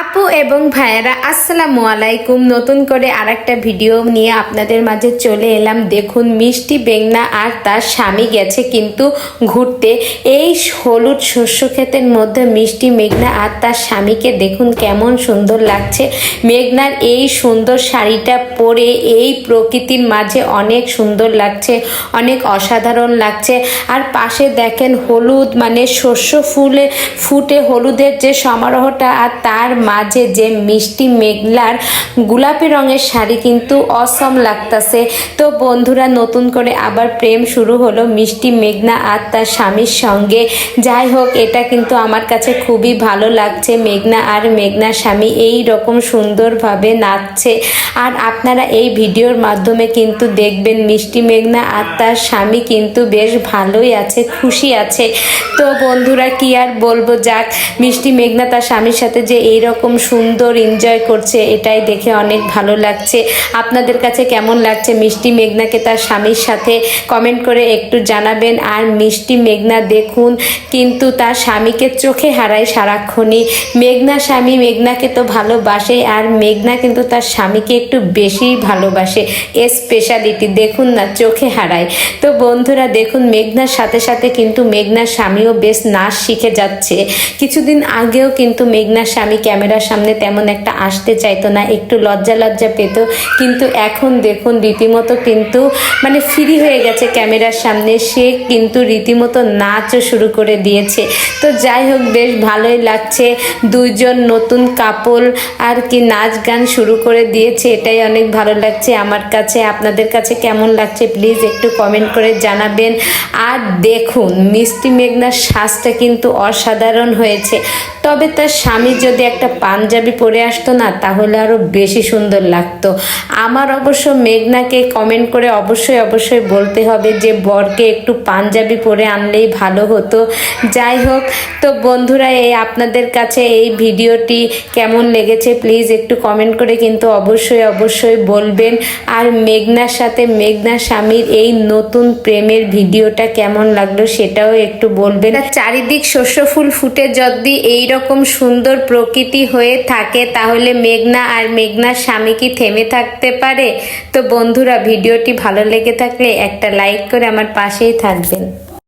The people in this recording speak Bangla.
আপু এবং ভাইয়েরা, আসসালামু আলাইকুম। নতুন করে আরেকটা ভিডিও নিয়ে আপনাদের মাঝে চলে এলাম। দেখুন, মিষ্টি বেগনা আর তার স্বামী গেছে কিন্তু ঘুরতে। এই হলুদ শস্য ক্ষেতের মধ্যে মিষ্টি মেঘনা আর তার স্বামীকে দেখুন কেমন সুন্দর লাগছে। মেঘনার এই সুন্দর শাড়িটা পরে এই প্রকৃতির মাঝে অনেক সুন্দর লাগছে, অনেক অসাধারণ লাগছে। আর পাশে দেখেন হলুদ মানে শস্য ফুলে, ফুটে হলুদের যে সমারোহটা আর তার মাঝে যে মিষ্টি মেঘলার গোলাপি রঙের শাড়ি কিন্তু অসম লাগতাছে। তো বন্ধুরা, নতুন করে আবার প্রেম শুরু হলো মিষ্টি মেঘনা আর তার স্বামীর সঙ্গে। যাই হোক, এটা কিন্তু আমার কাছে খুবই ভালো লাগছে। মেঘনা আর মেঘনার স্বামী এই রকম সুন্দরভাবে নাচছে। আর আপনারা এই ভিডিওর মাধ্যমে কিন্তু দেখবেন মিষ্টি মেঘনা আর তার স্বামী কিন্তু বেশ ভালোই আছে, খুশি আছে। তো বন্ধুরা, কি আর বলব? যাক, মিষ্টি মেঘনা তার স্বামীর সাথে যে এই রকম সুন্দর এনজয় করছে, এটাই দেখে অনেক ভালো লাগছে। আপনাদের কাছে কেমন লাগছে মিষ্টি মেঘনাকে তার স্বামীর সাথে? কমেন্ট করে একটু জানাবেন। আর মিষ্টি মেঘনা দেখুন, কিন্তু তার স্বামীকে চোখে হারায় সারাক্ষণই। মেঘনা স্বামী মেঘনাকে তো ভালোবাসে, আর মেঘনা কিন্তু তার স্বামীকে একটু বেশি ভালোবাসে। এ স্পেশালিটি দেখুন না, চোখে হারায়। তো বন্ধুরা, দেখুন, মেঘনার সাথে সাথে কিন্তু মেঘনার স্বামীও বেশ নাচ শিখে যাচ্ছে। কিছুদিন আগেও কিন্তু মেঘনার স্বামী ক্যামেরার সামনে তেমন একটা আসতে চাইতো না, একটু লজ্জা লজ্জা পেত। কিন্তু এখন দেখুন, রীতিমতো কিন্তু মানে ফ্রি হয়ে গেছে ক্যামেরার সামনে। সে কিন্তু রীতিমতো নাচও শুরু করে দিয়েছে। তো যাই হোক, বেশ ভালোই লাগছে। দুইজন নতুন কাপল আর কি নাচ গান শুরু করে দিয়েছে, এটাই অনেক ভালো লাগছে আমার কাছে। আপনাদের কাছে কেমন লাগছে প্লিজ একটু কমেন্ট করে জানাবেন। আর দেখুন, মিষ্টি মেঘনার শ্বাসটা কিন্তু অসাধারণ হয়েছে। তবে তার স্বামী যদি একটা পাঞ্জাবি পরে আসতো না, তাহলে আরও বেশি সুন্দর লাগতো। আমার অবশ্য মেঘনাকে কমেন্ট করে অবশ্যই অবশ্যই বলতে হবে যে, বরকে একটু পাঞ্জাবি পরে আনলেই ভালো হতো। যাই হোক, তো বন্ধুরা এই আপনাদের কাছে এই ভিডিওটি কেমন লেগেছে প্লিজ একটু কমেন্ট করে কিন্তু অবশ্যই অবশ্যই বলবেন। আর মেঘনার সাথে মেঘনার স্বামীর এই নতুন প্রেমের ভিডিওটা কেমন লাগল সেটাও একটু বলবেন। চারিদিক শস্য ফুল ফুটে যদি এই রকম সুন্দর প্রকৃতি হয়ে থাকে তাহলে মেঘনা আর মেঘনার স্বামী কি থেমে থাকতে পারে? তো বন্ধুরা, ভিডিওটি ভালো লেগে থাকলে একটা লাইক করে আমার পাশেই থাকবেন।